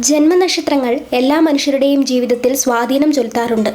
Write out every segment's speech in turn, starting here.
ജന്മനക്ഷത്രങ്ങൾ എല്ലാ മനുഷ്യരുടെയും ജീവിതത്തിൽ സ്വാധീനം ചെലുത്താറുണ്ട്.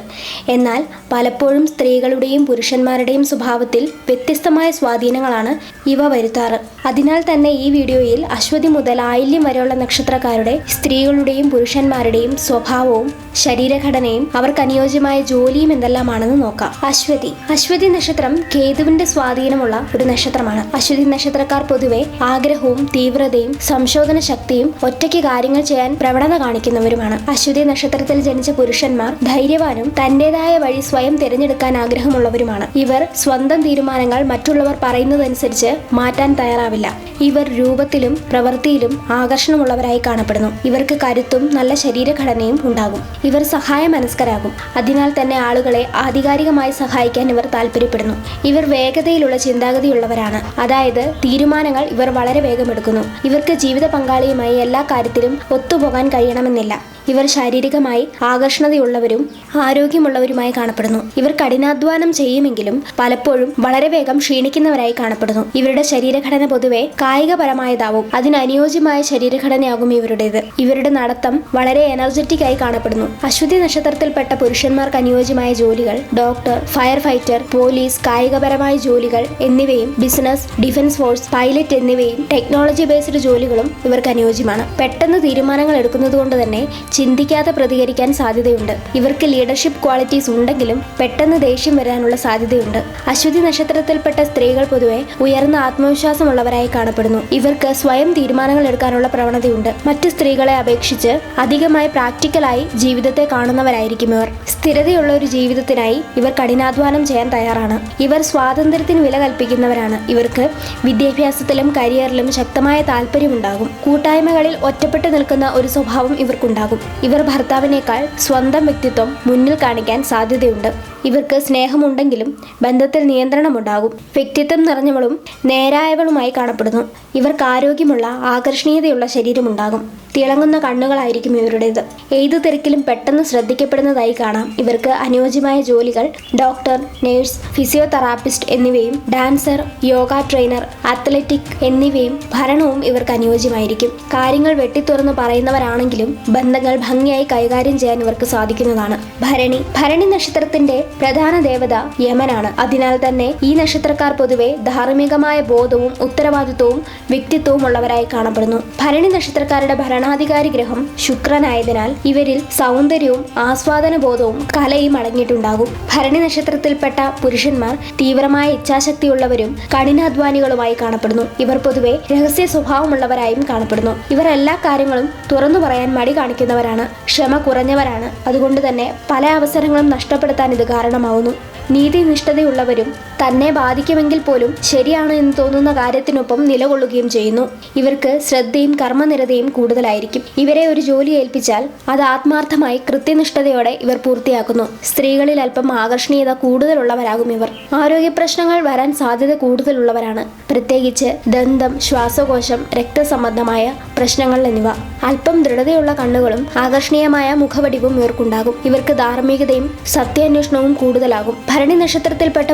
എന്നാൽ പലപ്പോഴും സ്ത്രീകളുടെയും പുരുഷന്മാരുടെയും സ്വഭാവത്തിൽ വ്യത്യസ്തമായ സ്വാധീനങ്ങളാണ് ഇവ വരുത്താറ്. അതിനാൽ തന്നെ ഈ വീഡിയോയിൽ അശ്വതി മുതൽ ആയില്യം വരെയുള്ള നക്ഷത്രക്കാരുടെ സ്ത്രീകളുടെയും പുരുഷന്മാരുടെയും സ്വഭാവവും ശരീരഘടനയും അവർക്ക് അനുയോജ്യമായ ജോലിയും എന്തെല്ലാമാണെന്ന് നോക്കാം. അശ്വതി. അശ്വതി നക്ഷത്രം കേതുവിന്റെ സ്വാധീനമുള്ള ഒരു നക്ഷത്രമാണ്. അശ്വതി നക്ഷത്രക്കാർ പൊതുവെ ആഗ്രഹവും തീവ്രതയും സംശോധന ശക്തിയും ഒറ്റയ്ക്ക് കാര്യങ്ങൾ ചെയ്യാൻ പ്രവണത കാണിക്കുന്നവരുമാണ്. അശ്വതി നക്ഷത്രത്തിൽ ജനിച്ച പുരുഷന്മാർ ധൈര്യവാനും തന്റേതായ വഴി സ്വയം തിരഞ്ഞെടുക്കാൻ ആഗ്രഹമുള്ളവരുമാണ്. ഇവർ സ്വന്തം തീരുമാനങ്ങൾ മറ്റുള്ളവർ പറയുന്നതനുസരിച്ച് മാറ്റാൻ തയ്യാറാവില്ല. ഇവർ രൂപത്തിലും പ്രവൃത്തിയിലും ആകർഷണമുള്ളവരായി കാണപ്പെടുന്നു. ഇവർക്ക് കരുത്തും നല്ല ശരീരഘടനയും ഉണ്ടാകും. ഇവർ സഹായ മനസ്കരാകും അതിനാൽ തന്നെ ആളുകളെ ആധികാരികമായി സഹായിക്കാൻ ഇവർ താല്പര്യപ്പെടുന്നു ഇവർ വേഗതയിലുള്ള ചിന്താഗതിയുള്ളവരാണ്. അതായത് തീരുമാനങ്ങൾ ഇവർ വളരെ വേഗമെടുക്കുന്നു. ഇവർക്ക് ജീവിത പങ്കാളിയുമായി എല്ലാ കാര്യത്തിലും ഒത്തുപോകാൻ കഴിയണമെന്നില്ല ഇവർ ശാരീരികമായി ആകർഷണതയുള്ളവരും ആരോഗ്യമുള്ളവരുമായി കാണപ്പെടുന്നു. ഇവർ കഠിനാധ്വാനം ചെയ്യുമെങ്കിലും പലപ്പോഴും വളരെ വേഗം ക്ഷീണിക്കുന്നവരായി കാണപ്പെടുന്നു. ഇവരുടെ ശരീരഘടന പൊതുവെ കായികപരമായതാവും. അതിനനുയോജ്യമായ ശരീരഘടനയാകും ഇവരുടേത്. ഇവരുടെ നടത്തം വളരെ എനർജറ്റിക് ആയി കാണപ്പെടുന്നു. അശ്വതി നക്ഷത്രത്തിൽപ്പെട്ട പുരുഷന്മാർക്ക് അനുയോജ്യമായ ജോലികൾ ഡോക്ടർ ഫയർ ഫൈറ്റർ പോലീസ് കായികപരമായ ജോലികൾ എന്നിവയും ബിസിനസ് ഡിഫൻസ് ഫോഴ്സ് പൈലറ്റ് എന്നിവയും ടെക്നോളജി ബേസ്ഡ് ജോലികളും ഇവർക്ക് അനുയോജ്യമാണ്. പെട്ടെന്ന് തീരുമാനങ്ങൾ എടുക്കുന്നത് കൊണ്ട് തന്നെ ചിന്തിക്കാതെ പ്രതികരിക്കാൻ സാധ്യതയുണ്ട്. ഇവർക്ക് ലീഡർഷിപ്പ് ക്വാളിറ്റീസ് ഉണ്ടെങ്കിലും പെട്ടെന്ന് ദേഷ്യം വരാനുള്ള സാധ്യതയുണ്ട്. അശ്വതി നക്ഷത്രത്തിൽപ്പെട്ട സ്ത്രീകൾ പൊതുവെ ഉയർന്ന ആത്മവിശ്വാസമുള്ളവരായി കാണപ്പെടുന്നു. ഇവർക്ക് സ്വയം തീരുമാനങ്ങൾ എടുക്കാനുള്ള പ്രവണതയുണ്ട്. മറ്റു സ്ത്രീകളെ അപേക്ഷിച്ച് അധികമായി പ്രാക്ടിക്കലായി ജീവിതത്തെ കാണുന്നവരായിരിക്കും ഇവർ. സ്ഥിരതയുള്ള ഒരു ജീവിതത്തിനായി ഇവർ കഠിനാധ്വാനം ചെയ്യാൻ തയ്യാറാണ്. ഇവർ സ്വാതന്ത്ര്യത്തിന് വില കൽപ്പിക്കുന്നവരാണ്. ഇവർക്ക് വിദ്യാഭ്യാസത്തിലും കരിയറിലും ശക്തമായ താല്പര്യമുണ്ടാകും. കൂട്ടായ്മകളിൽ ഒറ്റപ്പെട്ടു നിൽക്കുന്ന ഒരു സ്വഭാവം ഇവർക്കുണ്ടാകും. ഇവർ ഭർത്താവിനേക്കാൾ സ്വന്തം വ്യക്തിത്വം മുന്നിൽ കാണിക്കാൻ സാധ്യതയുണ്ട്. ഇവർക്ക് സ്നേഹമുണ്ടെങ്കിലും ബന്ധത്തിൽ നിയന്ത്രണമുണ്ടാകും. വ്യക്തിത്വം നിറഞ്ഞവളും നേരായവളുമായി കാണപ്പെടുന്നു. ഇവർക്ക് ആരോഗ്യമുള്ള ആകർഷണീയതയുള്ള ശരീരമുണ്ടാകും. തിളങ്ങുന്ന കണ്ണുകളായിരിക്കും ഇവരുടേത്. ഏതു തിരക്കിലും പെട്ടെന്ന് ശ്രദ്ധിക്കപ്പെടുന്നതായി കാണാം. ഇവർക്ക് അനുയോജ്യമായ ജോലികൾ ഡോക്ടർ നേഴ്സ് ഫിസിയോതെറാപ്പിസ്റ്റ് എന്നിവയും ഡാൻസർ യോഗ ട്രെയിനർ അത്ലറ്റിക് എന്നിവയും ഭരണവും ഇവർക്ക് അനുയോജ്യമായിരിക്കും. കാര്യങ്ങൾ വെട്ടിത്തുറന്ന് പറയുന്നവരാണെങ്കിലും ബന്ധങ്ങൾ ഭംഗിയായി കൈകാര്യം ചെയ്യാൻ ഇവർക്ക് സാധിക്കുന്നതാണ്. ഭരണി ഭരണി നക്ഷത്രത്തിന്റെ പ്രധാന ദേവത യമനാണ്. അതിനാൽ തന്നെ ഈ നക്ഷത്രക്കാർ പൊതുവെ ധാർമ്മികമായ ബോധവും ഉത്തരവാദിത്വവും വ്യക്തിത്വവും ഉള്ളവരായി കാണപ്പെടുന്നു. ഭരണി നക്ഷത്രക്കാരുടെ ഭരണാധികാരി ഗ്രഹം ശുക്രനായതിനാൽ ഇവരിൽ സൗന്ദര്യവും ആസ്വാദന ബോധവും കലയും അടങ്ങിയിട്ടുണ്ടാകും. ഭരണി നക്ഷത്രത്തിൽപ്പെട്ട പുരുഷന്മാർ തീവ്രമായ ഇച്ഛാശക്തിയുള്ളവരും കഠിനാധ്വാനികളുമായി കാണപ്പെടുന്നു. ഇവർ പൊതുവെ രഹസ്യ സ്വഭാവമുള്ളവരായും കാണപ്പെടുന്നു. ഇവർ എല്ലാ കാര്യങ്ങളും തുറന്നു പറയാൻ മടി കാണിക്കുന്നവരാണ്. ക്ഷമ കുറഞ്ഞവരാണ്. അതുകൊണ്ട് തന്നെ പല അവസരങ്ങളും നഷ്ടപ്പെടുത്താൻ ഇത് കാരണമാവുന്നു. നീതിനിഷ്ഠതയുള്ളവരും തന്നെ ബാധിക്കുമെങ്കിൽ പോലും ശരിയാണ് എന്ന് തോന്നുന്ന കാര്യത്തിനൊപ്പം നിലകൊള്ളുകയും ചെയ്യുന്നു. ഇവർക്ക് ശ്രദ്ധയും കർമ്മനിരതയും കൂടുതലായിരിക്കും. ഇവരെ ഒരു ജോലി ഏൽപ്പിച്ചാൽ അത് ആത്മാർത്ഥമായി കൃത്യനിഷ്ഠതയോടെ ഇവർ പൂർത്തിയാക്കുന്നു. സ്ത്രീകളിൽ അല്പം ആകർഷണീയത കൂടുതലുള്ളവരാകും ഇവർ. ആരോഗ്യ പ്രശ്നങ്ങൾ വരാൻ സാധ്യത കൂടുതലുള്ളവരാണ്. പ്രത്യേകിച്ച് ദന്തം ശ്വാസകോശം രക്തസംബന്ധമായ പ്രശ്നങ്ങൾ എന്നിവ. അല്പം ദൃഢതയുള്ള കണ്ണുകളും ആകർഷണീയമായ മുഖവടിവും ഇവർക്കുണ്ടാകും. ഇവർക്ക് ധാർമ്മികതയും സത്യാന്വേഷണവും കൂടുതലാകും. ഭരണി നക്ഷത്രത്തിൽപ്പെട്ട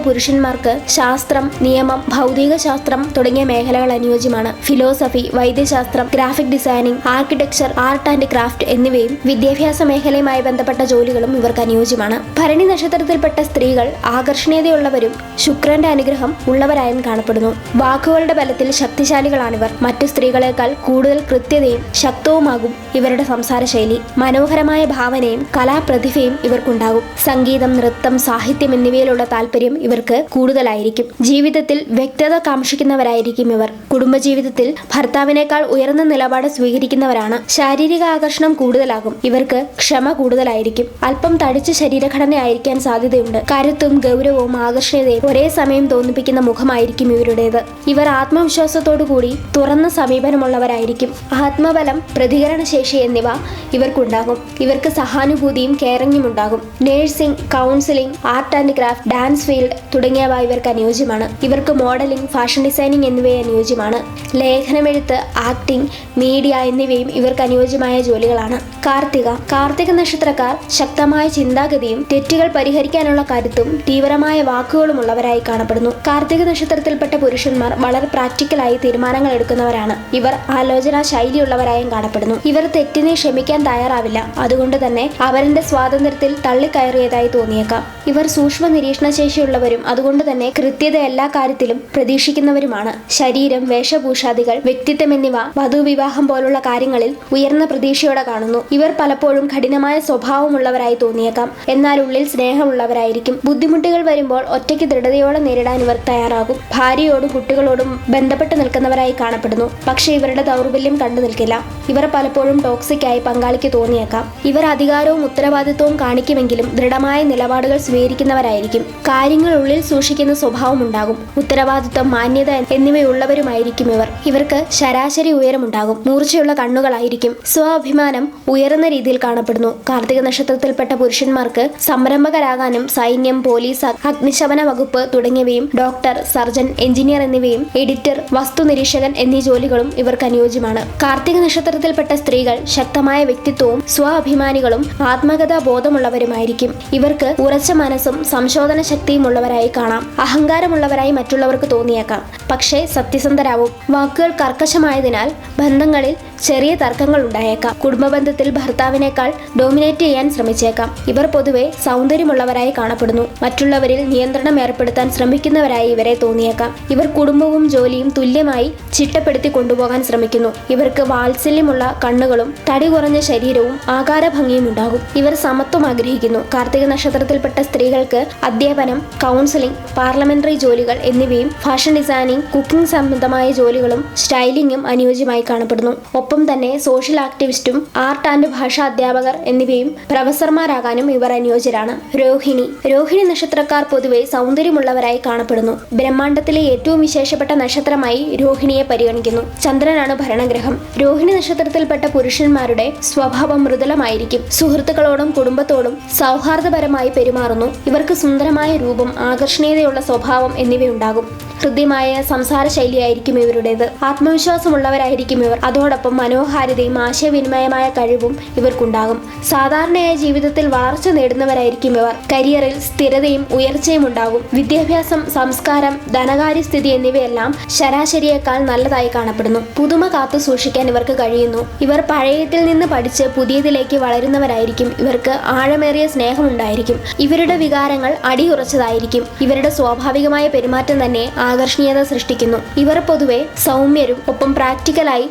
പുരുഷന്മാർക്ക് ശാസ്ത്രം നിയമം ഭൗതിക ശാസ്ത്രം തുടങ്ങിയ മേഖലകൾ അനുയോജ്യമാണ്. ഫിലോസഫി വൈദ്യശാസ്ത്രം graphic designing architecture art and craft എന്നിവയും വിദ്യാഭ്യാസ മേഖലയുമായി ബന്ധപ്പെട്ട ജോലികളും ഇവർക്ക് അനുയോജ്യമാണ്. ഭരണി നക്ഷത്രത്തിൽപ്പെട്ട സ്ത്രീകൾ ആകർഷണീയതയുള്ളവരും ശുക്രന്റെ അനുഗ്രഹം ഉള്ളവരായും കാണപ്പെടുന്നു. വാക്കുകളുടെ ബലത്തിൽ ശക്തിശാലികളാണിവർ. മറ്റു സ്ത്രീകളെക്കാൾ കൂടുതൽ കൃത്യതയും ശക്തവുമാകും ഇവരുടെ സംസാര ശൈലി മനോഹരമായ ഭാവനയും കലാപ്രതിഭയും ഇവർക്കുണ്ടാകും. സംഗീതം നൃത്തം സാഹിത്യം എന്നിവയിലുള്ള താല്പര്യം ഇവർക്ക് കൂടുതലായിരിക്കും. ജീവിതത്തിൽ വ്യക്തത കാക്ഷിക്കുന്നവരായിരിക്കും ഇവർ. കുടുംബജീവിതത്തിൽ ഭർത്താവിനേക്കാൾ ഉയർന്ന നിലപാട് സ്വീകരിക്കുന്നവരാണ്. ശാരീരിക ആകർഷണം കൂടുതലാകും. ഇവർക്ക് ക്ഷമ കൂടുതലായിരിക്കും. അല്പം തടിച്ച ശരീരഘടനയായിരിക്കാൻ സാധ്യതയുണ്ട്. കരുത്തും ഗൗരവവും ആകർഷണീയതയും ഒരേ സമയം തോന്നിപ്പിക്കുന്ന മുഖമായിരിക്കും ഇവരുടേത്. ഇവർ ആത്മവിശ്വാസത്തോടു കൂടി തുറന്ന സമീപനമുള്ളവരായിരിക്കും. ആത്മബലം പ്രതികരണശേഷി എന്നിവ ഇവർക്കുണ്ടാകും. ഇവർക്ക് സഹാനുഭൂതിയും കെയറിങ്ങും ഉണ്ടാകും. Nursing counselling art and craft dance field തുടങ്ങിയ എന്നിവ ഇവർക്ക് അനുയോജ്യമാണ്. ഇവർക്ക് മോഡലിംഗ് ഫാഷൻ ഡിസൈനിങ് എന്നിവയെ അനുയോജ്യമാണ്. ലേഖനമെഴുത്ത് ആക്ടിംഗ് മീഡിയ എന്നിവയും ഇവർക്ക് അനുയോജ്യമായ ജോലികളാണ്. കാർത്തിക. കാർത്തിക നക്ഷത്രക്കാർ ശക്തമായ ചിന്താഗതിയും തെറ്റുകൾ പരിഹരിക്കാനുള്ള കരുത്തും തീവ്രമായ വാക്കുകളും ഉള്ളവരായി കാണപ്പെടുന്നു. കാർത്തിക നക്ഷത്രത്തിൽപ്പെട്ട പുരുഷന്മാർ വളരെ പ്രാക്ടിക്കലായി തീരുമാനങ്ങൾ എടുക്കുന്നവരാണ്. ഇവർ ആലോചനാ ശൈലിയുള്ളവരായും കാണപ്പെടുന്നു. ഇവർ തെറ്റിനെ ക്ഷമിക്കാൻ തയ്യാറാവില്ല. അതുകൊണ്ട് തന്നെ അവരുടെ സ്വാതന്ത്ര്യത്തിൽ തള്ളിക്കയറിയതായി തോന്നിയേക്കാം. ഇവർ സൂക്ഷ്മ നിരീക്ഷണശേഷിയുള്ളവരും അതുകൊണ്ട് തന്നെ കൃത്യത എല്ലാ കാര്യത്തിലും പ്രതീക്ഷിക്കുന്നവരുമാണ്. ശരീരം വേഷഭൂഷാദികൾ വ്യക്തിത്വം എന്നിവ വധുവിവാഹം പോലുള്ള കാര്യങ്ങളിൽ ഉയർന്ന പ്രതീക്ഷയോടെ കാണുന്നു. ഇവർ പലപ്പോഴും കഠിനമായ സ്വഭാവമുള്ളവരായി തോന്നിയേക്കാം. എന്നാൽ ഉള്ളിൽ സ്നേഹമുള്ളവരായിരിക്കും. ബുദ്ധിമുട്ടുകൾ വരുമ്പോൾ ഒറ്റയ്ക്ക് ദൃഢതയോടെ നേരിടാൻ ഇവർ തയ്യാറാകും. ഭാര്യയോടും കുട്ടികളോടും ബന്ധപ്പെട്ട് നിൽക്കുന്നവരായി കാണപ്പെടുന്നു. പക്ഷേ ഇവരുടെ ദൗർബല്യം കണ്ടു നിൽക്കില്ല. ഇവർ പലപ്പോഴും ടോക്സിക്കായി പങ്കാളിക്ക് തോന്നിയേക്കാം. ഇവർ അധികാരവും ഉത്തരവാദിത്വവും കാണിക്കുമെങ്കിലും ദൃഢമായ നിലപാടുകൾ സ്വീകരിക്കുന്നവരായിരിക്കും. കാര്യങ്ങൾ ഉള്ളിൽ സൂക്ഷിക്കുന്ന സ്വഭാവം ഉണ്ടാകും ഉത്തരവാദിത്വം മാന്യത എന്നിവയുള്ളവരുമായിരിക്കും ഇവർ. ഇവർക്ക് ശരാശരി ഉയരമുണ്ടാകും. മൂർച്ചയുള്ള കണ്ണുകളായിരിക്കും. സ്വാഭിമാനം ഉയർന്ന രീതിയിൽ കാണപ്പെടുന്നു. കാർത്തിക നക്ഷത്രത്തിൽപ്പെട്ട പുരുഷന്മാർക്ക് സംരംഭകരാകാനും സൈന്യം പോലീസ് അഗ്നിശമന വകുപ്പ് തുടങ്ങിയവയും ഡോക്ടർ സർജൻ എഞ്ചിനീയർ എന്നിവയും എഡിറ്റർ വസ്തു നിരീക്ഷകൻ എന്നീ ജോലികളും ഇവർക്ക് അനുയോജ്യമാണ്. കാർത്തിക നക്ഷത്രത്തിൽപ്പെട്ട സ്ത്രീകൾ ശക്തമായ വ്യക്തിത്വവും സ്വാഭിമാനികളും ആത്മകഥാ ബോധമുള്ളവരുമായിരിക്കും ഇവർക്ക് ഉറച്ച മനസ്സും സംശോധന ശക്തിയും ഉള്ളവരായി കാണാം. അഹങ്കാരമുള്ളവരായി മറ്റുള്ളവർക്ക് തോന്നിയേക്കാം. പക്ഷേ സത്യസന്ധരാവും. വാക്കുകൾ കർക്കശമായതിനാൽ ബന്ധങ്ങളിൽ ചെറിയ തർക്കങ്ങൾ ഉണ്ടായേക്കാം. കുടുംബബന്ധത്തിൽ ഭർത്താവിനേക്കാൾ ഡോമിനേറ്റ് ചെയ്യാൻ ശ്രമിച്ചേക്കാം. ഇവർ പൊതുവെ സൗന്ദര്യമുള്ളവരായി കാണപ്പെടുന്നു. മറ്റുള്ളവരിൽ നിയന്ത്രണം ഏർപ്പെടുത്താൻ ശ്രമിക്കുന്നവരായി ഇവരെ തോന്നിയേക്കാം. ഇവർ കുടുംബവും ജോലിയും തുല്യമായി ചിട്ടപ്പെടുത്തി കൊണ്ടുപോകാൻ ശ്രമിക്കുന്നു. ഇവർക്ക് വാത്സല്യമുള്ള കണ്ണുകളും തടി കുറഞ്ഞ ശരീരവും ആകാരഭംഗിയും ഉണ്ടാകും. ഇവർ സമത്വം ആഗ്രഹിക്കുന്നു. കാർത്തിക നക്ഷത്രത്തിൽപ്പെട്ട സ്ത്രീകൾക്ക് അധ്യാപനം കൗൺസിലിംഗ് പാർലമെന്ററി ജോലികൾ എന്നിവയും ഫാഷൻ ഡിസൈനിങ് കുക്കിംഗ് സംബന്ധമായ ജോലികളും സ്റ്റൈലിംഗും അനുയോജ്യമായി കാണപ്പെടുന്നു. ഒപ്പം തന്നെ സോഷ്യൽ ആക്ടിവിസ്റ്റും ആർട്ട് ആൻഡ് ഭാഷാ അധ്യാപകർ എന്നിവയും പ്രൊഫസർമാരാകാനും ഇവർ അനുയോജ്യരാണ്. രോഹിണി. രോഹിണി നക്ഷത്രക്കാർ പൊതുവെ സൗന്ദര്യമുള്ളവരായി കാണപ്പെടുന്നു. ബ്രഹ്മാണ്ഡത്തിലെ ഏറ്റവും വിശേഷപ്പെട്ട നക്ഷത്രമായി രോഹിണിയെ പരിഗണിക്കുന്നു. ചന്ദ്രനാണ് ഭരണഗ്രഹം. രോഹിണി നക്ഷത്രത്തിൽപ്പെട്ട പുരുഷന്മാരുടെ സ്വഭാവം മൃദുലമായിരിക്കും. സുഹൃത്തുക്കളോടും കുടുംബത്തോടും സൗഹാർദ്ദപരമായി പെരുമാറുന്നു. ഇവർക്ക് സുന്ദരമായ രൂപം ആകർഷണീയതയുള്ള സ്വഭാവം എന്നിവയുണ്ടാകും. ഹൃദ്യമായ സംസാര ശൈലിയായിരിക്കും ഇവരുടേത്. ആത്മവിശ്വാസമുള്ളവരായിരിക്കും ഇവർ. അതോടൊപ്പം മനോഹാരിതയും ആശയവിനിമയമായ കഴിവും ഇവർക്കുണ്ടാകും. സാധാരണയായ ജീവിതത്തിൽ വളർച്ച നേടുന്നവരായിരിക്കും ഇവർ. കരിയറിൽ സ്ഥിരതയും ഉയർച്ചയും ഉണ്ടാകും. വിദ്യാഭ്യാസം സംസ്കാരം ധനകാര്യസ്ഥിതി എന്നിവയെല്ലാം ശരാശരിയേക്കാൾ നല്ലതായി കാണപ്പെടുന്നു. പുതുമ കാത്തു സൂക്ഷിക്കാൻ ഇവർക്ക് കഴിയുന്നു. ഇവർ പഴയത്തിൽ നിന്ന് പഠിച്ച് പുതിയതിലേക്ക് വളരുന്നവരായിരിക്കും. ഇവർക്ക് ആഴമേറിയ സ്നേഹമുണ്ടായിരിക്കും. ഇവരുടെ വികാരങ്ങൾ അടിയുറച്ചതായിരിക്കും. ഇവരുടെ സ്വാഭാവികമായ പെരുമാറ്റം തന്നെ ആകർഷണീയത സൃഷ്ടിക്കുന്നു. ഇവർ പൊതുവെ സൗമ്യരും ഒപ്പം പ്രാക്ടിക്കലായി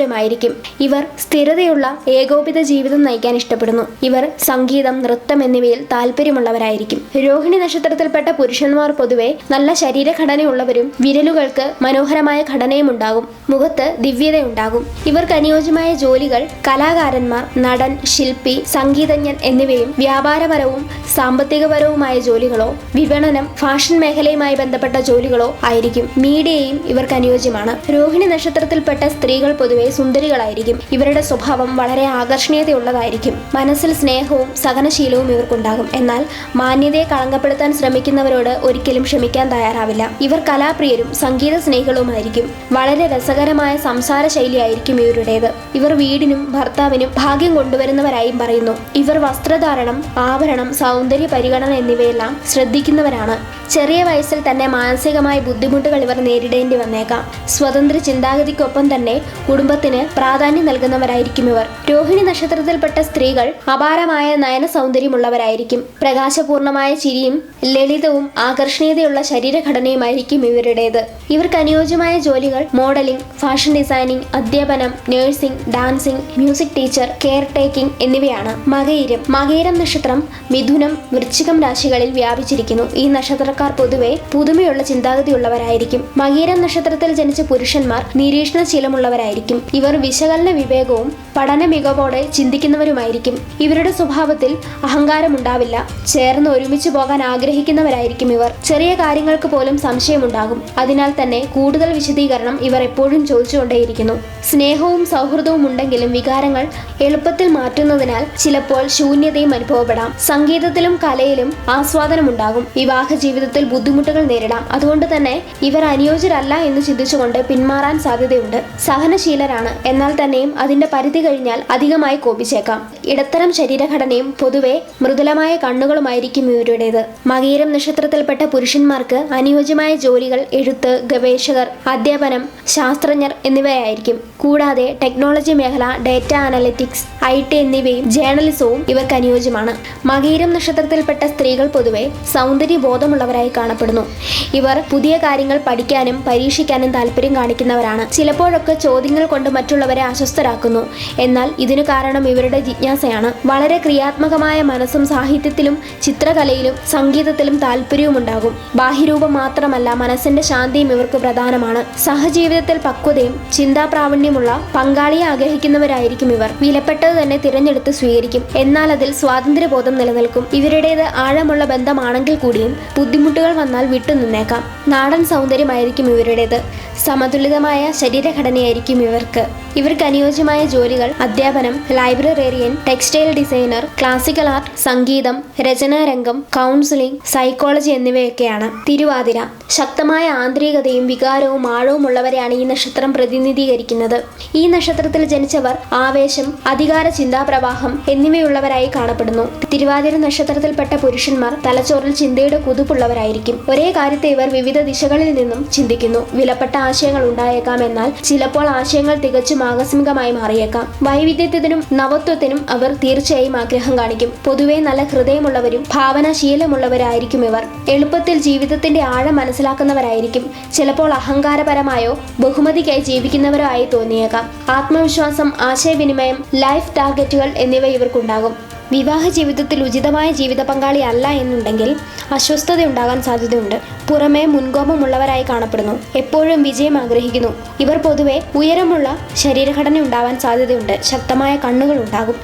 ചിന്തിക്കുന്നവരുമായിരിക്കും ഇവർ സ്ഥിരതയുള്ള ഏകോപിത ജീവിതം നയിക്കാൻ ഇഷ്ടപ്പെടുന്നു. ഇവർ സംഗീതം നൃത്തം എന്നിവയിൽ താല്പര്യമുള്ളവരായിരിക്കും രോഹിണി നക്ഷത്രത്തിൽപ്പെട്ട പുരുഷന്മാർ പൊതുവെ നല്ല ശരീരഘടനയുള്ളവരും വിരലുകൾക്ക് മനോഹരമായ ഘടനയും ഉണ്ടാകും. മുഖത്ത് ദിവ്യതയുണ്ടാകും. ഇവർക്ക് അനുയോജ്യമായ ജോലികൾ കലാകാരന്മാർ നടൻ ശില്പി സംഗീതജ്ഞൻ എന്നിവയും വ്യാപാരപരവും സാമ്പത്തികപരവുമായ ജോലികളോ വിപണനം ഫാഷൻ മേഖലയുമായി ബന്ധപ്പെട്ട ജോലികളോ ആയിരിക്കും. മീഡിയയും ഇവർക്ക് അനുയോജ്യമാണ്. രോഹിണി നക്ഷത്രത്തിൽപ്പെട്ട സ്ത്രീകൾ പൊതുവെ സുന്ദരികളായിരിക്കും. ഇവരുടെ സ്വഭാവം വളരെ ആകർഷണീയതയുള്ളതായിരിക്കും. മനസ്സിൽ സ്നേഹവും സഹനശീലവും ഇവർക്കുണ്ടാകും. എന്നാൽ മാന്യതയെ കളങ്കപ്പെടുത്താൻ ശ്രമിക്കുന്നവരോട് ഒരിക്കലും ക്ഷമിക്കാൻ തയ്യാറാവില്ല. ഇവർ കലാപ്രിയരും സംഗീത സ്നേഹികളുമായിരിക്കും വളരെ രസകരമായ സംസാര ശൈലിയായിരിക്കും ഇവരുടേത്. ഇവർ വീടിനും ഭർത്താവിനും ഭാഗ്യം കൊണ്ടുവരുന്നവരായും പറയുന്നു. ഇവർ വസ്ത്രധാരണം ആഭരണം സൗന്ദര്യ പരിഗണന എന്നിവയെല്ലാം ശ്രദ്ധിക്കുന്നവരാണ്. ചെറിയ വയസ്സിൽ തന്നെ മാനസികമായ ബുദ്ധിമുട്ടുകൾ ഇവർ നേരിടേണ്ടി വന്നേക്കാം. സ്വതന്ത്ര ചിന്താഗതിക്കൊപ്പം തന്നെ കുടുംബത്തിന് പ്രാധാന്യം നൽകുന്നവരായിരിക്കും ഇവർ. രോഹിണി നക്ഷത്രത്തിൽപ്പെട്ട സ്ത്രീകൾ അപാരമായ നയന സൗന്ദര്യമുള്ളവരായിരിക്കും പ്രകാശപൂർണമായ ചിരിയും ലളിതവും ആകർഷണീയതയുള്ള ശരീരഘടനയുമായിരിക്കും ഇവരുടേത്. ഇവർക്ക് അനുയോജ്യമായ ജോലികൾ മോഡലിംഗ് ഫാഷൻ ഡിസൈനിങ് അധ്യാപനം nursing dancing music teacher care taking എന്നിവയാണ്. മകയിരം മകയിരം നക്ഷത്രം മിഥുനം വൃശ്ചികം രാശികളിൽ വ്യാപിച്ചിരിക്കുന്നു. ഈ നക്ഷത്രക്കാർ പൊതുവെ പുതുമയുള്ള ചിന്താഗതിയുള്ളവരായിരിക്കും. മകീരം നക്ഷത്രത്തിൽ ജനിച്ച പുരുഷന്മാർ നിരീക്ഷണശീലമുള്ളവരായിരിക്കും. ഇവർ വിശകലന വിവേകവും പഠന മികവോടെ ചിന്തിക്കുന്നവരുമായിരിക്കും. ഇവരുടെ സ്വഭാവത്തിൽ അഹങ്കാരമുണ്ടാവില്ല. ചേർന്ന് ഒരുമിച്ച് പോകാൻ ആഗ്രഹിക്കുന്നവരായിരിക്കും ഇവർ. ചെറിയ കാര്യങ്ങൾക്ക് പോലും സംശയമുണ്ടാകും. അതിനാൽ തന്നെ കൂടുതൽ വിശദീകരണം ഇവർ എപ്പോഴും ചോദിച്ചുകൊണ്ടേയിരിക്കുന്നു. സ്നേഹവും സൗഹൃദവും ഉണ്ടെങ്കിലും വികാരങ്ങൾ എളുപ്പത്തിൽ മാറ്റുന്നതിനാൽ ചിലപ്പോൾ ശൂന്യതയും അനുഭവപ്പെടാം. സംഗീതത്തിലും കലയിലും ആസ്വാദനമുണ്ടാകും. വിവാഹ ജീവിതത്തിൽ ബുദ്ധിമുട്ടുകൾ നേരിടാം. അതുകൊണ്ട് തന്നെ ഇവർ അനുയോജ്യരല്ല എന്ന് ചിന്തിച്ചുകൊണ്ട് പിന്മാറാൻ സാധ്യതയുണ്ട്. സഹനശീലരാണ് എന്നാൽ തന്നെയും അതിന്റെ പരിധി കഴിഞ്ഞാൽ അധികമായി കോപിച്ചേക്കാം. ഇടത്തരം ശരീരഘടനയും പൊതുവെ മൃദുലമായ കണ്ണുകളുമായിരിക്കും ഇവരുടേത്. മകീരം നക്ഷത്രത്തിൽപ്പെട്ട പുരുഷന്മാർക്ക് അനുയോജ്യമായ ജോലികൾ എഴുത്ത് ഗവേഷകർ അധ്യാപനം ശാസ്ത്രജ്ഞർ എന്നിവയായിരിക്കും. കൂടാതെ ടെക്നോളജി മേഖല ഡേറ്റ അനലിറ്റിക്സ് ഐ ടി എന്നിവയും ജേർണലിസവും ഇവർക്ക് അനുയോജ്യമാണ്. മകീരം നക്ഷത്രത്തിൽപ്പെട്ട സ്ത്രീകൾ പൊതുവെ സൗന്ദര്യ ബോധമുള്ളവരായി കാണപ്പെടുന്നു. ഇവർ പുതിയ കാര്യങ്ങൾ പഠിക്കാനും പരീക്ഷിക്കാനും താല്പര്യം കാണിക്കുന്നവരാണ്. ചിലപ്പോഴൊക്കെ ചോദ്യങ്ങൾ കൊണ്ട് മറ്റുള്ളവരെ അസ്വസ്ഥരാക്കുന്നു. എന്നാൽ ഇതിനു കാരണം ഇവരുടെ ജിജ്ഞാസയാണ്. വളരെ ക്രിയാത്മകമായ മനസ്സും സാഹിത്യത്തിലും ചിത്രകലയിലും സംഗീതത്തിലും താല്പര്യവുമുണ്ടാകും. ബാഹ്യരൂപം മാത്രമല്ല മനസ്സിന്റെ ശാന്തിയും ഇവർക്ക് പ്രധാനമാണ്. സഹജീവിതത്തിൽ പക്വതയും ചിന്താപ്രാവണ്യമുള്ള പങ്കാളിയെ ആഗ്രഹിക്കുന്നവരായിരിക്കും ഇവർ. വിലപ്പെട്ടത് തന്നെ തിരഞ്ഞെടുത്ത് സ്വീകരിക്കും. എന്നാൽ അതിൽ സ്വാതന്ത്ര്യബോധം നിലനിൽക്കും. ഇവരുടേത് ആഴമുള്ള ബന്ധമാണെങ്കിൽ കൂടിയും ബുദ്ധിമുട്ടുകൾ വന്നാൽ വിട്ടുനിന്നേക്കാം നാടൻ സൗന്ദര്യമായിരിക്കും ഇവരുടേത്. സമതുലിതമായ ശരീരഘടനയായിരിക്കും ഇവർക്ക്. ഇവർക്ക് അനുയോജ്യമായ ജോലികൾ അധ്യാപനം librarian textile designer classical art സംഗീതം രചനാരംഗം കൗൺസിലിംഗ് സൈക്കോളജി എന്നിവയൊക്കെയാണ്. തിരുവാതിര. ശക്തമായ ആന്തരികതയും വികാരവും ആഴവും ഉള്ളവരെയാണ് ഈ നക്ഷത്രം പ്രതിനിധീകരിക്കുന്നത്. ഈ നക്ഷത്രത്തിൽ ജനിച്ചവർ ആവേശം അധികാര ചിന്താപ്രവാഹം എന്നിവയുള്ളവരായി കാണപ്പെടുന്നു. തിരുവാതിര നക്ഷത്രത്തിൽപ്പെട്ട പുരുഷന്മാർ തലച്ചോറിൽ ചിന്തയുടെ കുതിപ്പുള്ളവരായിരിക്കും. ഒരേ കാര്യത്തെ ഇവർ വിവിധ ദിശകളിൽ നിന്നും ചിന്തിക്കുന്നു. വിലപ്പെട്ട ആശയങ്ങൾ ഉണ്ടായേക്കാം എന്നാൽ ചിലപ്പോൾ ആശയങ്ങൾ തികച്ചും ആകസ്മികമായി മാറിയേക്കാം. വൈവിധ്യത്തിനും നവത്വത്തിനും അവർ തീർച്ചയായും ആഗ്രഹം കാണിക്കും. പൊതുവെ നല്ല ഹൃദയമുള്ളവരും ഭാവനാശീലമുള്ളവരായിരിക്കും ഇവർ. എളുപ്പത്തിൽ ജീവിതത്തിന്റെ ആഴം മനസ്സിലാക്കുന്നവരായിരിക്കും. ചിലപ്പോൾ അഹങ്കാരപരമായോ ബഹുമതിക്കായി ജീവിക്കുന്നവരോ ആയി തോന്നിയേക്കാം. ആത്മവിശ്വാസം ആശയവിനിമയം ലൈഫ് ടാർഗറ്റുകൾ എന്നിവ ഇവർക്കുണ്ടാകും. വിവാഹ ജീവിതത്തിൽ ഉചിതമായ ജീവിത പങ്കാളി അല്ല എന്നുണ്ടെങ്കിൽ അസ്വസ്ഥത ഉണ്ടാകാൻ സാധ്യതയുണ്ട്. പുറമേ മുൻകോപമുള്ളവരായി കാണപ്പെടുന്നു. എപ്പോഴും വിജയം ആഗ്രഹിക്കുന്നു. ഇവർ പൊതുവെ ഉയരമുള്ള ശരീരഘടന ഉണ്ടാവാൻ സാധ്യതയുണ്ട്. ശക്തമായ കണ്ണുകൾ ഉണ്ടാകും.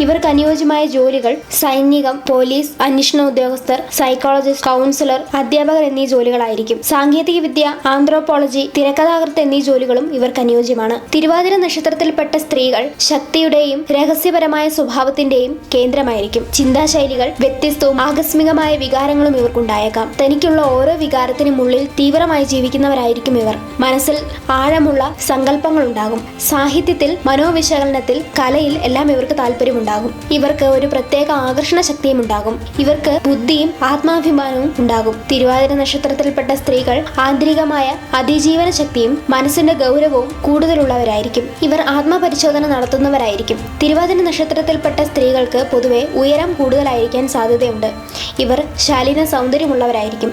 ഇവർക്ക് അനുയോജ്യമായ ജോലികൾ സൈനികം പോലീസ് അന്വേഷണ ഉദ്യോഗസ്ഥർ സൈക്കോളജിസ്റ്റ് കൗൺസിലർ അധ്യാപകർ എന്നീ ജോലികളായിരിക്കും. സാങ്കേതിക വിദ്യ ആന്ത്രോപോളജി തിരക്കഥാകൃത്ത് എന്നീ ജോലികളും ഇവർക്ക് അനുയോജ്യമാണ്. തിരുവാതിര നക്ഷത്രത്തിൽപ്പെട്ട സ്ത്രീകൾ ശക്തിയുടെയും രഹസ്യപരമായ സ്വഭാവത്തിന്റെയും കേന്ദ്രമായിരിക്കും. ചിന്താശൈലികൾ വ്യത്യസ്തവും ആകസ്മികമായ വികാരങ്ങളും ഇവർക്കുണ്ടായേക്കാം. തനിക്കുള്ള ഓരോ വികാരത്തിനും ഉള്ളിൽ തീവ്രമായി ജീവിക്കുന്നവരായിരിക്കും ഇവർ. മനസ്സിൽ ആഴമുള്ള സങ്കല്പങ്ങൾ ഉണ്ടാകും സാഹിത്യത്തിൽ മനോവിശകലനത്തിൽ കലയിൽ എല്ലാം ഇവർക്ക് താല്പര്യമുണ്ടാകും. ഇവർക്ക് ഒരു പ്രത്യേക ആകർഷണ ശക്തിയും ഉണ്ടാകും. ഇവർക്ക് ബുദ്ധിയും ആത്മാഭിമാനവും ഉണ്ടാകും. തിരുവാതിര നക്ഷത്രത്തിൽപ്പെട്ട സ്ത്രീകൾ ആന്തരികമായ അതിജീവന ശക്തിയും മനസ്സിന്റെ ഗൗരവവും കൂടുതലുള്ളവരായിരിക്കും. ഇവർ ആത്മപരിശോധന നടത്തുന്നവരായിരിക്കും. തിരുവാതിര നക്ഷത്രത്തിൽപ്പെട്ട സ്ത്രീകൾക്ക് പൊതുവെ ഉയരം കൂടുതലായിരിക്കാൻ സാധ്യതയുണ്ട്. ഇവർ ശാലീന സൗന്ദര്യമുള്ളവരായിരിക്കും.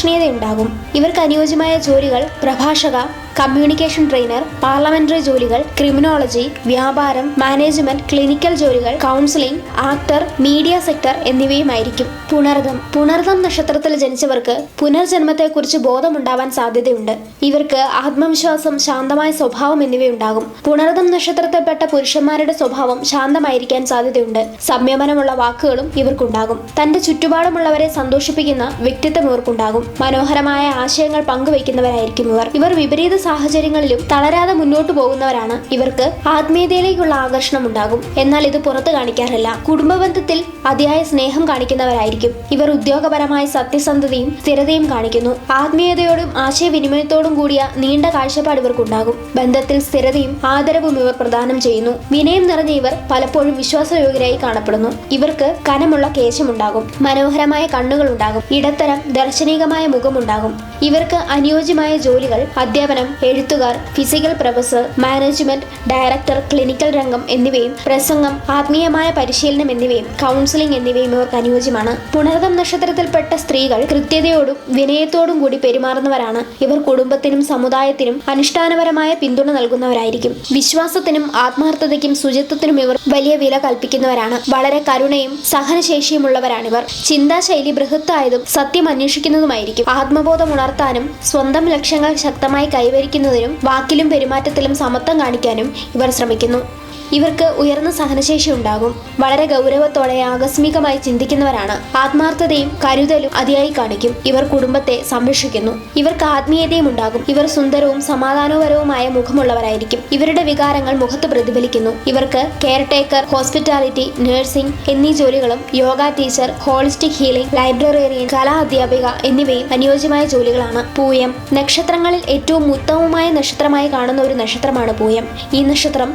ആകർഷണീയതയുണ്ടാകും ഇവർക്ക് അനുയോജ്യമായ ജോലികൾ പ്രഭാഷക കമ്മ്യൂണിക്കേഷൻ ട്രെയിനർ പാർലമെന്ററി ജോലികൾ ക്രിമിനോളജി വ്യാപാരം മാനേജ്മെന്റ് ക്ലിനിക്കൽ ജോലികൾ കൗൺസിലിംഗ് ആക്ടർ മീഡിയ സെക്ടർ എന്നിവയുമായിരിക്കും. പുണർദം പുണർദം നക്ഷത്രത്തിൽ ജനിച്ചവർക്ക് പുനർജന്മത്തെക്കുറിച്ച് ബോധമുണ്ടാവാൻ സാധ്യതയുണ്ട്. ഇവർക്ക് ആത്മവിശ്വാസം ശാന്തമായ സ്വഭാവം എന്നിവയുണ്ടാകും. പുണർദം നക്ഷത്രത്തെപ്പെട്ട പുരുഷന്മാരുടെ സ്വഭാവം ശാന്തമായിരിക്കാൻ സാധ്യതയുണ്ട്. സംയമനമുള്ള വാക്കുകളും ഇവർക്കുണ്ടാകും. തന്റെ ചുറ്റുപാടുമുള്ളവരെ സന്തോഷിപ്പിക്കുന്ന വ്യക്തിത്വം ഇവർക്കുണ്ടാകും. മനോഹരമായ ആശയങ്ങൾ പങ്കുവയ്ക്കുന്നവരായിരിക്കും ഇവർ. ഇവർ വിപരീത സാഹചര്യങ്ങളിലും തളരാതെ മുന്നോട്ട് പോകുന്നവരാണ്. ഇവർക്ക് ആത്മീയതയിലേക്കുള്ള ആകർഷണം ഉണ്ടാകും എന്നാൽ ഇത് പുറത്തു കാണിക്കാറില്ല. കുടുംബബന്ധത്തിൽ അതിയായ സ്നേഹം കാണിക്കുന്നവരായിരിക്കും. ഇവർ ഉദ്യോഗപരമായ സത്യസന്ധതയും സ്ഥിരതയും കാണിക്കുന്നു. ആത്മീയതയോടും ആശയവിനിമയത്തോടും കൂടിയ നീണ്ട കാഴ്ചപ്പാട് ഇവർക്കുണ്ടാകും. ബന്ധത്തിൽ സ്ഥിരതയും ആദരവും ഇവർ പ്രദാനം ചെയ്യുന്നു. വിനയം നിറഞ്ഞ ഇവർ പലപ്പോഴും വിശ്വാസയോഗ്യരായി കാണപ്പെടുന്നു. ഇവർക്ക് കനമുള്ള കേശമുണ്ടാകും. മനോഹരമായ കണ്ണുകൾ ഉണ്ടാകും ഇടത്തരം ദർശനികമായ മുഖമുണ്ടാകും. ഇവർക്ക് അനുയോജ്യമായ ജോലികൾ അധ്യാപനം എഴുത്തുകാർ physical professor management director clinical രംഗം എന്നിവയും പ്രസംഗം ആത്മീയമായ പരിശീലനം എന്നിവയും കൗൺസിലിംഗ് എന്നിവയും ഇവർക്ക് അനുയോജ്യമാണ്. പുണർതം നക്ഷത്രത്തിൽപ്പെട്ട സ്ത്രീകൾ കൃത്യതയോടും വിനയത്തോടും കൂടി പെരുമാറുന്നവരാണ്. ഇവർ കുടുംബത്തിനും സമുദായത്തിനും അനുഷ്ഠാനപരമായ പിന്തുണ നൽകുന്നവരായിരിക്കും. വിശ്വാസത്തിനും ആത്മാർത്ഥതയ്ക്കും ശുചിത്വത്തിനും ഇവർ വലിയ വില കൽപ്പിക്കുന്നവരാണ്. വളരെ കരുണയും സഹനശേഷിയുമുള്ളവരാണിവർ. ചിന്താശൈലി ബൃഹത്തായതും സത്യം അന്വേഷിക്കുന്നതുമായിരിക്കും. ആത്മബോധം ഉണർന്ന വളർത്താനും സ്വന്തം ലക്ഷ്യങ്ങൾ ശക്തമായി കൈവരിക്കുന്നതിനും വാക്കിലും പെരുമാറ്റത്തിലും സമത്വം കാണിക്കാനും ഇവർ ശ്രമിക്കുന്നു. ഇവർക്ക് ഉയർന്ന സഹനശേഷി ഉണ്ടാകും. വളരെ ഗൗരവത്തോടെ ആകസ്മികമായി ചിന്തിക്കുന്നവരാണ്. ആത്മാർത്ഥതയും കരുതലും അതിയായി കാണിക്കും. ഇവർ കുടുംബത്തെ സംരക്ഷിക്കുന്നു. ഇവർക്ക് ആത്മീയതയും ഉണ്ടാകും. ഇവർ സുന്ദരവും സമാധാനപരവുമായ മുഖമുള്ളവരായിരിക്കും. ഇവരുടെ വികാരങ്ങൾ മുഖത്ത് പ്രതിഫലിക്കുന്നു. ഇവർക്ക് കെയർ ടേക്കർ ഹോസ്പിറ്റാലിറ്റി നഴ്സിംഗ് എന്നീ ജോലികളും yoga teacher holistic healing librarian കലാ അധ്യാപിക എന്നിവയും അനുയോജ്യമായ ജോലികളാണ്. പൂയം. നക്ഷത്രങ്ങളിൽ ഏറ്റവും ഉത്തമമായ നക്ഷത്രമായി കാണുന്ന ഒരു നക്ഷത്രമാണ് പൂയം. ഈ നക്ഷത്രം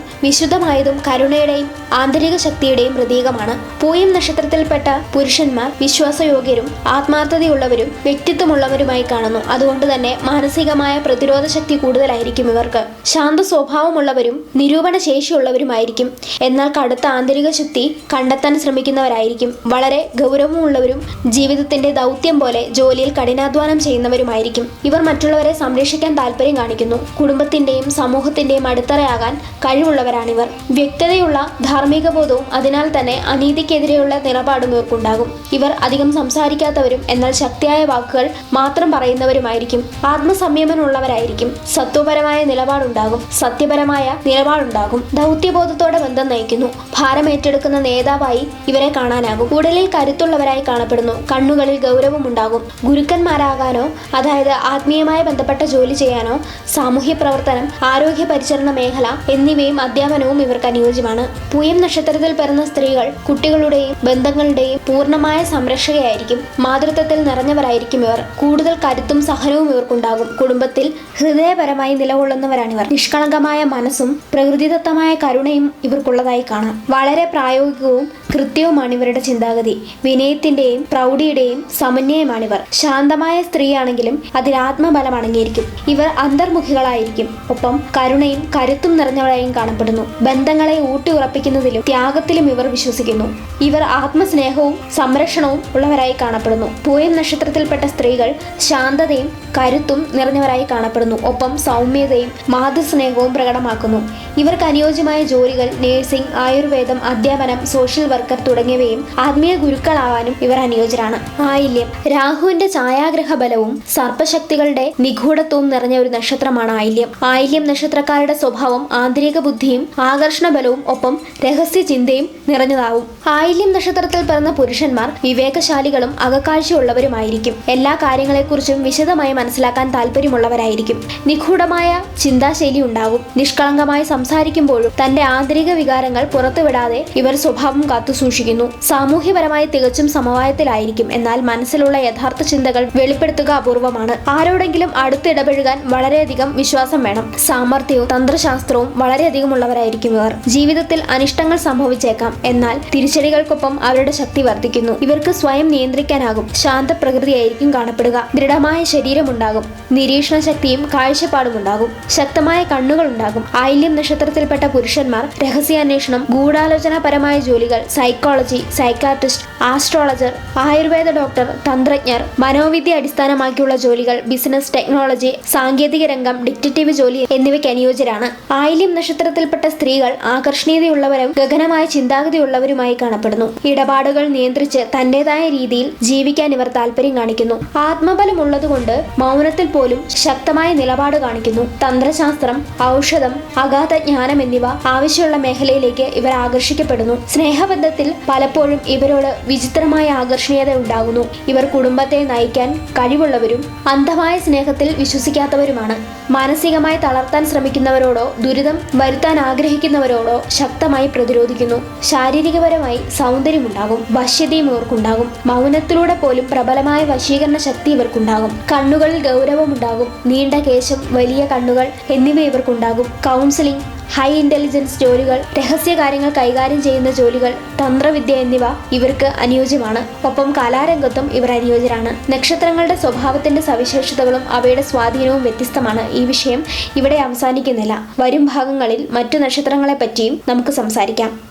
വിശുദ്ധമായതും കരുണയുടെയും ആന്തരിക ശക്തിയുടെയും പ്രതീകമാണ്. പൂയം നക്ഷത്രത്തിൽപ്പെട്ട പുരുഷന്മാർ വിശ്വാസയോഗ്യരും ആത്മാർത്ഥതയുള്ളവരും വ്യക്തിത്വമുള്ളവരുമായി കാണുന്നു. അതുകൊണ്ട് തന്നെ മാനസികമായ പ്രതിരോധ ശക്തി കൂടുതലായിരിക്കും ഇവർക്ക്. ശാന്ത സ്വഭാവമുള്ളവരും നിരൂപണ ശേഷിയുള്ളവരുമായിരിക്കും എന്നാൽ കടുത്ത ആന്തരിക ശക്തി കണ്ടെത്താൻ ശ്രമിക്കുന്നവരായിരിക്കും. വളരെ ഗൗരവമുള്ളവരും ജീവിതത്തിന്റെ ദൗത്യം പോലെ ജോലിയിൽ കഠിനാധ്വാനം ചെയ്യുന്നവരുമായിരിക്കും. ഇവർ മറ്റുള്ളവരെ സംരക്ഷിക്കാൻ താല്പര്യം കാണിക്കുന്നു. കുടുംബത്തിന്റെയും സമൂഹത്തിന്റെയും അടിത്തറയാകാൻ കഴിവുള്ളവരാണിവർ. വ്യക്തതയുള്ള ധാർമ്മിക ബോധവും അതിനാൽ തന്നെ അനീതിക്കെതിരെയുള്ള നിലപാടും ഇവർക്കുണ്ടാകും. ഇവർ അധികം സംസാരിക്കാത്തവരും എന്നാൽ ശക്തിയായ വാക്കുകൾ മാത്രം പറയുന്നവരുമായിരിക്കും. ആത്മസംയമനമുള്ളവരായിരിക്കും സത്വപരമായ നിലപാടുണ്ടാകും. സത്യപരമായ നിലപാടുണ്ടാകും. ദൗത്യബോധത്തോടെ ബന്ധം നയിക്കുന്നു. ഭാരം ഏറ്റെടുക്കുന്ന നേതാവായി ഇവരെ കാണാനാകും. ഉടലിൽ കരുത്തുള്ളവരായി കാണപ്പെടുന്നു. കണ്ണുകളിൽ ഗൗരവമുണ്ടാകും ഗുരുക്കന്മാരാകാനോ അതായത് ആത്മീയമായി ബന്ധപ്പെട്ട ജോലി ചെയ്യാനോ സാമൂഹ്യ പ്രവർത്തനം ആരോഗ്യ പരിചരണ മേഖല എന്നിവയും അധ്യാപനവും ഇവർക്ക് അനുയോജ്യമാണ് പൂയം നക്ഷത്രത്തിൽ പിറന്ന സ്ത്രീകൾ കുട്ടികളുടെയും ബന്ധങ്ങളുടെയും പൂർണമായ സംരക്ഷകയായിരിക്കും. മാതൃത്വത്തിൽ നിറഞ്ഞവരായിരിക്കും ഇവർ. കൂടുതൽ കരുത്തും സഹനവും ഇവർക്കുണ്ടാകും. കുടുംബത്തിൽ ഹൃദയപരമായി നിലകൊള്ളുന്നവരാണിവർ. നിഷ്കളങ്കമായ മനസ്സും പ്രകൃതിദത്തമായ കരുണയും ഇവർക്കുള്ളതായി കാണാം. വളരെ പ്രായോഗികവും കൃത്യവുമാണ് ഇവരുടെ ചിന്താഗതി. വിനയത്തിന്റെയും പ്രൗഢിയുടെയും സമന്വയമാണിവർ. ശാന്തമായ സ്ത്രീയാണെങ്കിലും അതിൽ ആത്മബലം അടങ്ങിയിരിക്കും ഇവർ അന്തർമുഖികളായിരിക്കും. ഒപ്പം കരുണയും കരുത്തും നിറഞ്ഞവരായും കാണപ്പെടുന്നു. ബന്ധങ്ങളെ ഊട്ടിയുറപ്പിക്കുന്നതിലും ത്യാഗത്തിലും ഇവർ വിശ്വസിക്കുന്നു. ഇവർ ആത്മസ്നേഹവും സംരക്ഷണവും ഉള്ളവരായി കാണപ്പെടുന്നു. പൂയം നക്ഷത്രത്തിൽപ്പെട്ട സ്ത്രീകൾ ശാന്തതയും കരുത്തും നിറഞ്ഞവരായി കാണപ്പെടുന്നു. ഒപ്പം സൗമ്യതയും മാതൃസ്നേഹവും പ്രകടമാക്കുന്നു. ഇവർക്ക് അനുയോജ്യമായ ജോലികൾ നഴ്സിംഗ് ആയുർവേദം അധ്യാപനം സോഷ്യൽ വർക്കർ തുടങ്ങിയവയും ആത്മീയ ഗുരുക്കളാവാനും ഇവർ അനുയോജ്യരാണ്. ആയില്യം. രാഹുവിന്റെ ഛായാഗ്രഹ ബലവും സർപ്പശക്തികളുടെ നിഗൂഢത്വവും നിറഞ്ഞ ഒരു നക്ഷത്രമാണ് ആയില്യം. ആയില്യം നക്ഷത്രക്കാരുടെ സ്വഭാവം ആന്തരിക ബുദ്ധിയും ആകർഷണ ബലവും ഒപ്പം രഹസ്യ ചിന്തയും നിറഞ്ഞതാവും. ആയില്യം നക്ഷത്രത്തിൽ പിറന്ന പുരുഷന്മാർ വിവേകശാലികളും അകക്കാഴ്ചയുള്ളവരുമായിരിക്കും. എല്ലാ കാര്യങ്ങളെക്കുറിച്ചും വിശദമായി മനസ്സിലാക്കാൻ താല്പര്യമുള്ളവരായിരിക്കും നിഗൂഢമായ ചിന്താശൈലി ഉണ്ടാകും നിഷ്കളങ്കമായി സംസാരിക്കുമ്പോഴും തന്റെ ആന്തരിക വികാരങ്ങൾ പുറത്തുവിടാതെ ഇവർ സ്വഭാവം കാത്തുസൂക്ഷിക്കുന്നു. സാമൂഹ്യപരമായി തികച്ചും സമവായത്തിലായിരിക്കും. എന്നാൽ മനസ്സിലുള്ള യഥാർത്ഥ ചിന്തകൾ വെളിപ്പെടുത്തുക അപൂർവമാണ്. ആരോടെങ്കിലും അടുത്തിടപഴകാൻ വളരെയധികം വിശ്വാസം വേണം. സാമർഥ്യവും തന്ത്രശാസ്ത്രവും വളരെയധികം ഉള്ളവരായിരിക്കും ഇവർ. ജീവിതത്തിൽ അനിഷ്ടങ്ങൾ സംഭവിച്ചേക്കാം. എന്നാൽ തിരിച്ചടികൾക്കൊപ്പം അവരുടെ ശക്തി വർദ്ധിക്കുന്നു. ഇവർക്ക് സ്വയം നിയന്ത്രിക്കാനാകും. ശാന്ത പ്രകൃതിയായിരിക്കും കാണപ്പെടുക. ദൃഢമായ ശരീരമുണ്ടാകും. നിരീക്ഷണ ശക്തിയും കാഴ്ചപ്പാടും ഉണ്ടാകും ശക്തമായ കണ്ണുകൾ ഉണ്ടാകും ആയില്യം നക്ഷത്രത്തിൽപ്പെട്ട പുരുഷന്മാർ രഹസ്യാന്വേഷണം ഗൂഢാലോചനാപരമായ ജോലികൾ psychology psychiatrist astrologer Ayurveda doctor തന്ത്രജ്ഞർ മനോവിദ്യ അടിസ്ഥാനമാക്കിയുള്ള ജോലികൾ ബിസിനസ് ടെക്നോളജി സാങ്കേതിക രംഗം ഡിറ്റക്റ്റീവ് ജോലി എന്നിവയ്ക്ക് അനുയോജ്യരാണ്. ആയില്യം നക്ഷത്രത്തിൽപ്പെട്ട സ്ത്രീകൾ ആകർഷണീയതയുള്ളവരും ഗഗനമായ ചിന്താഗതിയുള്ളവരുമായി കാണപ്പെടുന്നു. ഇടപാടുകൾ നിയന്ത്രിച്ച് തന്റേതായ രീതിയിൽ ജീവിക്കാൻ ഇവർ താല്പര്യം കാണിക്കുന്നു. ആത്മബലം ഉള്ളതുകൊണ്ട് മൗനത്തിൽ പോലും ശക്തമായ നിലപാട് കാണിക്കുന്നു. തന്ത്രശാസ്ത്രം ഔഷധം അഗാധ ജ്ഞാനം എന്നിവ ആവശ്യമുള്ള മേഖലയിലേക്ക് ഇവർ ആകർഷിക്കപ്പെടുന്നു. സ്നേഹബന്ധത്തിൽ പലപ്പോഴും ഇവരോട് വിചിത്രമായ ആകർഷണീയത ഉണ്ടാകുന്നു. ഇവർ കുടുംബത്തെ നയിക്കാൻ കഴിവുള്ളവരും അന്ധമായ സ്നേഹത്തിൽ വിശ്വസിക്കാത്തവരുമാണ്. മാനസികമായി തളർത്താൻ ശ്രമിക്കുന്നവരോടോ ദുരിതം വരുത്താൻ ആഗ്രഹിക്കുന്നവരോടോ ശക്തമായി പ്രതിരോധിക്കുന്നു. ശാരീരികപരമായി സൗന്ദര്യമുണ്ടാകും. വശ്യതയും ഇവർക്കുണ്ടാകും. മൗനത്തിലൂടെ പോലും പ്രബലമായ വശീകരണ ശക്തി ഇവർക്കുണ്ടാകും. കണ്ണുകളിൽ ഗൗരവമുണ്ടാകും. നീണ്ട കേശം വലിയ കണ്ണുകൾ എന്നിവ ഇവർക്കുണ്ടാകും. കൗൺസിലിംഗ് ഹൈ ഇന്റലിജൻസ് ജോലികൾ രഹസ്യകാര്യങ്ങൾ കൈകാര്യം ചെയ്യുന്ന ജോലികൾ തന്ത്രവിദ്യ എന്നിവ ഇവർക്ക് അനുയോജ്യമാണ്. ഒപ്പം കലാരംഗത്തും ഇവർ അനുയോജ്യരാണ്. നക്ഷത്രങ്ങളുടെ സ്വഭാവത്തിന്റെ സവിശേഷതകളും അവയുടെ സ്വാധീനവും വ്യത്യസ്തമാണ്. ഈ വിഷയം ഇവിടെ അവസാനിക്കുന്നില്ല. വരും ഭാഗങ്ങളിൽ മറ്റു നക്ഷത്രങ്ങളെ പറ്റിയും നമുക്ക് സംസാരിക്കാം.